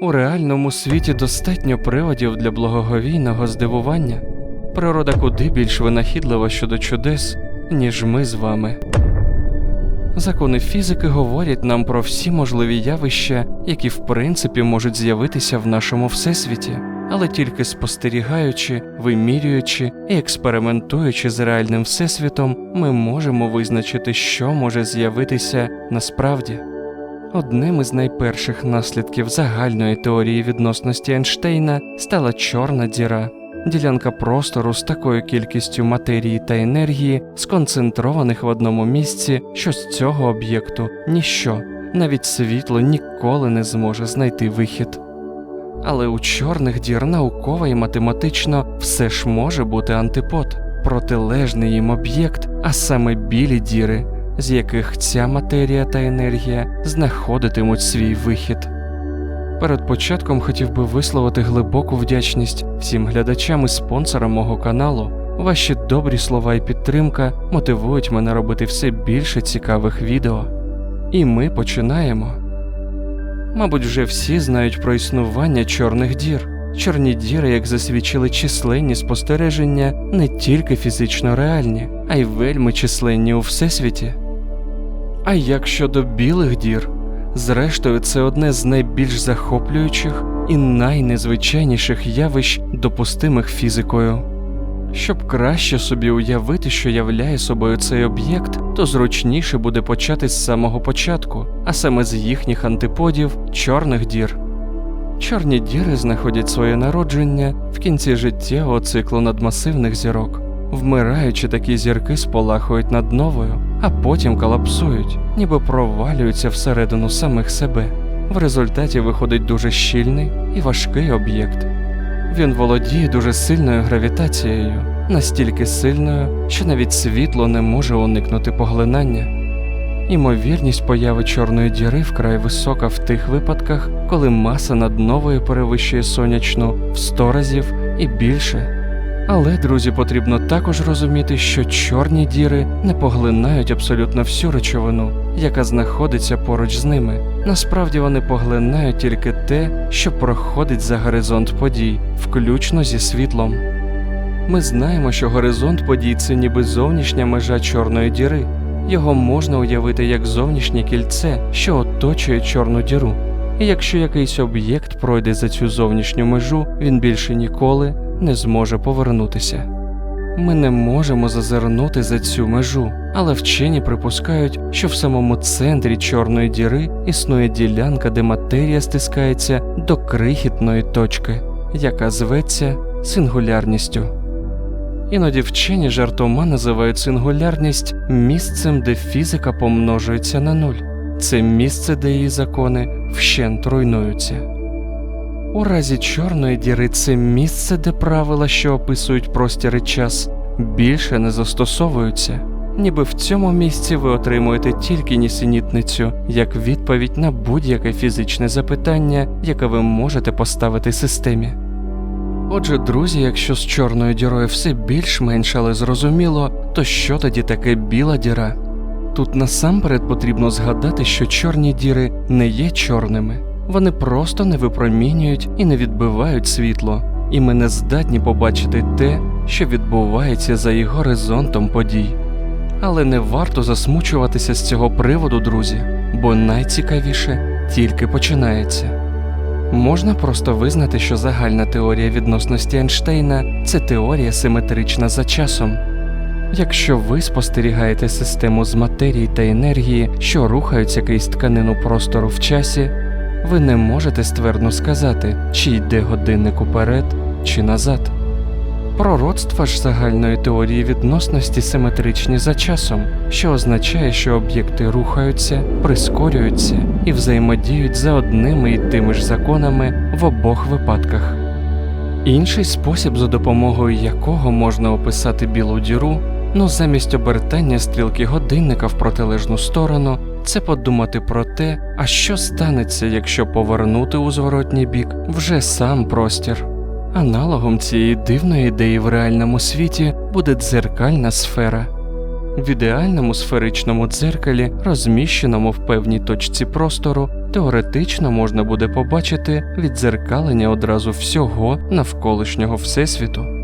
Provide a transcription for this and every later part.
У реальному світі достатньо приводів для благоговійного здивування. Природа куди більш винахідлива щодо чудес, ніж ми з вами. Закони фізики говорять нам про всі можливі явища, які в принципі можуть з'явитися в нашому всесвіті, але тільки спостерігаючи, вимірюючи і експериментуючи з реальним всесвітом, ми можемо визначити, що може з'явитися насправді. Одним із найперших наслідків загальної теорії відносності Ейнштейна стала чорна діра, ділянка простору з такою кількістю матерії та енергії, сконцентрованих в одному місці, що з цього об'єкту ніщо, навіть світло ніколи не зможе знайти вихід. Але у чорних дір науково і математично все ж може бути антипод, протилежний їм об'єкт, а саме білі діри, з яких ця матерія та енергія знаходитимуть свій вихід. Перед початком хотів би висловити глибоку вдячність всім глядачам і спонсорам мого каналу. Ваші добрі слова і підтримка мотивують мене робити все більше цікавих відео. І ми починаємо. Мабуть, вже всі знають про існування чорних дір. Чорні діри, як засвідчили численні спостереження, не тільки фізично реальні, а й вельми численні у всесвіті. А як щодо білих дір, зрештою, це одне з найбільш захоплюючих і найнезвичайніших явищ, допустимих фізикою. Щоб краще собі уявити, що являє собою цей об'єкт, то зручніше буде почати з самого початку, а саме з їхніх антиподів чорних дір. Чорні діри знаходять своє народження в кінці життєвого циклу надмасивних зірок. Вмираючи, такі зірки сполахують над новою, а потім колапсують, ніби провалюються всередину самих себе. В результаті виходить дуже щільний і важкий об'єкт. Він володіє дуже сильною гравітацією, настільки сильною, що навіть світло не може уникнути поглинання. Імовірність появи чорної діри вкрай висока в тих випадках, коли маса над новою перевищує сонячну в 100 разів і більше. Але, друзі, потрібно також розуміти, що чорні діри не поглинають абсолютно всю речовину, яка знаходиться поруч з ними. Насправді вони поглинають тільки те, що проходить за горизонт подій, включно зі світлом. Ми знаємо, що горизонт подій це ніби зовнішня межа чорної діри. Його можна уявити як зовнішнє кільце, що оточує чорну діру. І якщо якийсь об'єкт пройде за цю зовнішню межу, він більше ніколи не зможе повернутися. Ми не можемо зазирнути за цю межу, але вчені припускають, що в самому центрі чорної діри існує ділянка, де матерія стискається до крихітної точки, яка зветься сингулярністю. Іноді вчені жартома називають сингулярність місцем, де фізика помножується на нуль. Це місце, де її закони вщент руйнуються. У разі чорної діри це місце, де правила, що описують простір і час, більше не застосовуються, ніби в цьому місці ви отримуєте тільки нісенітницю як відповідь на будь-яке фізичне запитання, яке ви можете поставити системі. Отже, друзі, якщо з чорною дірою все більш-менш але зрозуміло, то що тоді таке біла діра? Тут насамперед потрібно згадати, що чорні діри не є чорними, вони просто не випромінюють і не відбивають світло, і ми не здатні побачити те, що відбувається за їх горизонтом подій. Але не варто засмучуватися з цього приводу, друзі, бо найцікавіше тільки починається. Можна просто визнати, що загальна теорія відносності Ейнштейна – це теорія симетрична за часом. Якщо ви спостерігаєте систему з матерії та енергії, що рухаються крізь тканину простору в часі, ви не можете ствердно сказати, чи йде годинник уперед, чи назад. Пророцтва ж загальної теорії відносності симетричні за часом, що означає, що об'єкти рухаються, прискорюються і взаємодіють за одними і тими ж законами в обох випадках. Інший спосіб, за допомогою якого можна описати білу діру, ну замість обертання стрілки годинника в протилежну сторону, це подумати про те, а що станеться, якщо повернути у зворотній бік вже сам простір. Аналогом цієї дивної ідеї в реальному світі буде дзеркальна сфера. В ідеальному сферичному дзеркалі, розміщеному в певній точці простору, теоретично можна буде побачити віддзеркалення одразу всього навколишнього всесвіту.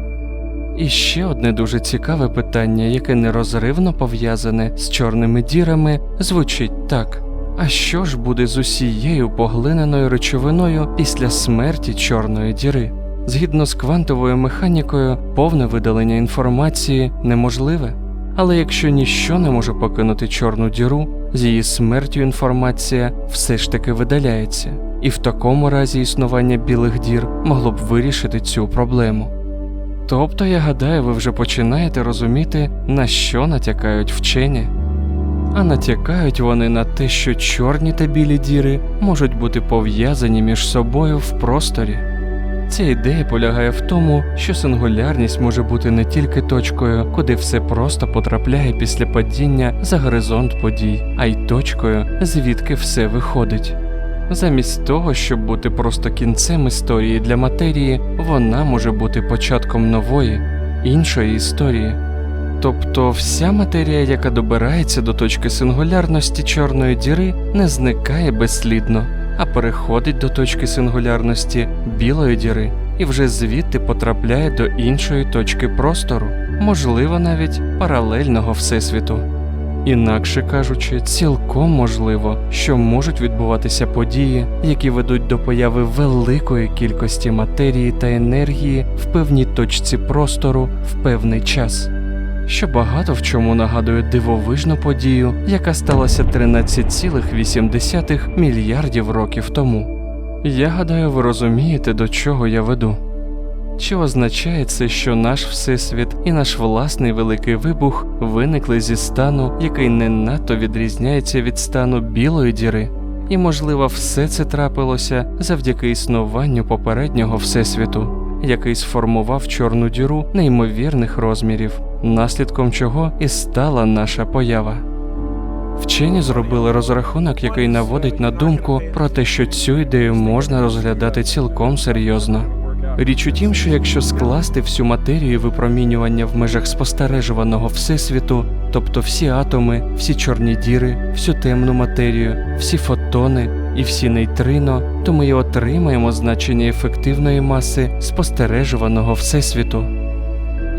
І ще одне дуже цікаве питання, яке нерозривно пов'язане з чорними дірами, звучить так: а що ж буде з усією поглиненою речовиною після смерті чорної діри? Згідно з квантовою механікою, повне видалення інформації неможливе. Але якщо ніщо не може покинути чорну діру, з її смертю інформація все ж таки видаляється, і в такому разі існування білих дір могло б вирішити цю проблему. Тобто, я гадаю, ви вже починаєте розуміти, на що натякають вчені. А натякають вони на те, що чорні та білі діри можуть бути пов'язані між собою в просторі. Ця ідея полягає в тому, що сингулярність може бути не тільки точкою, куди все просто потрапляє після падіння за горизонт подій, а й точкою, звідки все виходить. Замість того, щоб бути просто кінцем історії для матерії, вона може бути початком нової, іншої історії. Тобто вся матерія, яка добирається до точки сингулярності чорної діри, не зникає безслідно, а переходить до точки сингулярності білої діри і вже звідти потрапляє до іншої точки простору, можливо, навіть паралельного всесвіту. Інакше кажучи, цілком можливо, що можуть відбуватися події, які ведуть до появи великої кількості матерії та енергії в певній точці простору в певний час, що багато в чому нагадує дивовижну подію, яка сталася 13,8 мільярдів років тому. Я гадаю, ви розумієте, до чого я веду. Чи означає це, що наш всесвіт і наш власний великий вибух виникли зі стану, який не надто відрізняється від стану білої діри, і, можливо, все це трапилося завдяки існуванню попереднього всесвіту, який сформував чорну діру неймовірних розмірів, наслідком чого і стала наша поява. Вчені зробили розрахунок, який наводить на думку про те, що цю ідею можна розглядати цілком серйозно. Річ у тім, що якщо скласти всю матерію випромінювання в межах спостережуваного всесвіту, тобто всі атоми, всі чорні діри, всю темну матерію, всі фотони і всі нейтрино, то ми й отримаємо значення ефективної маси спостережуваного всесвіту.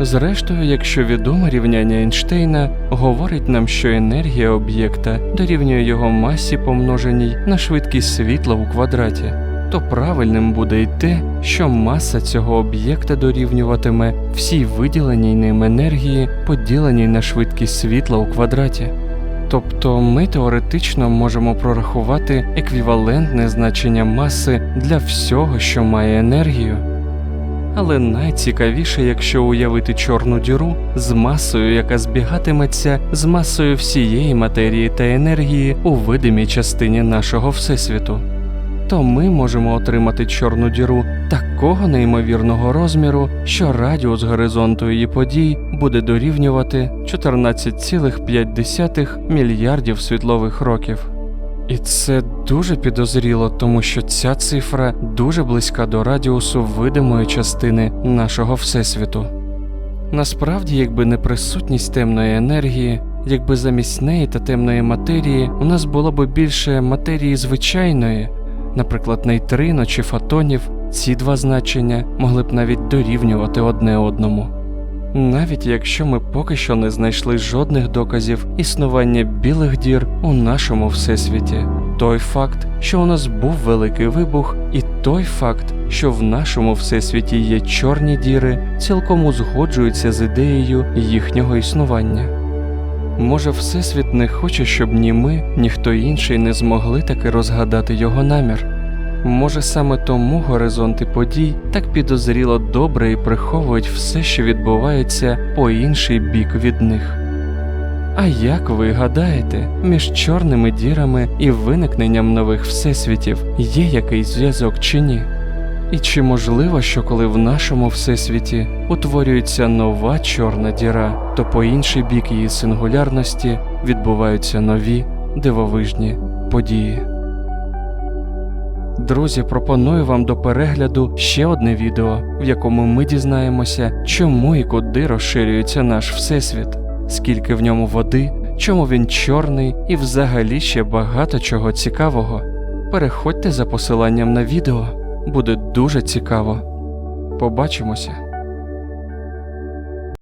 Зрештою, якщо відоме рівняння Ейнштейна говорить нам, що енергія об'єкта дорівнює його масі помноженій на швидкість світла у квадраті, то правильним буде й те, що маса цього об'єкта дорівнюватиме всій виділеній ним енергії, поділеній на швидкість світла у квадраті. Тобто ми теоретично можемо прорахувати еквівалентне значення маси для всього, що має енергію. Але найцікавіше, якщо уявити чорну діру з масою, яка збігатиметься з масою всієї матерії та енергії у видимій частині нашого всесвіту, то ми можемо отримати чорну діру такого неймовірного розміру, що радіус горизонту її подій буде дорівнювати 14,5 мільярдів світлових років. І це дуже підозріло, тому що ця цифра дуже близька до радіусу видимої частини нашого всесвіту. Насправді, якби не присутність темної енергії, якби замість неї та темної матерії у нас було б більше матерії звичайної, наприклад, нейтрино чи фотонів, ці два значення могли б навіть дорівнювати одне одному. Навіть якщо ми поки що не знайшли жодних доказів існування білих дір у нашому всесвіті, той факт, що у нас був великий вибух, і той факт, що в нашому всесвіті є чорні діри, цілком узгоджуються з ідеєю їхнього існування. Може, Всесвіт не хоче, щоб ні ми, ні хто інший не змогли таки розгадати його намір. Може, саме тому горизонти подій так підозріло добре і приховують все, що відбувається по інший бік від них. А як ви гадаєте, між чорними дірами і виникненням нових всесвітів є якийсь зв'язок чи ні? І чи можливо, що коли в нашому всесвіті утворюється нова чорна діра, то по інший бік її сингулярності відбуваються нові дивовижні події? Друзі, пропоную вам до перегляду ще одне відео, в якому ми дізнаємося, чому і куди розширюється наш всесвіт. скільки в ньому води, чому він чорний і взагалі ще багато чого цікавого. Переходьте за посиланням на відео, буде дуже цікаво. Побачимося.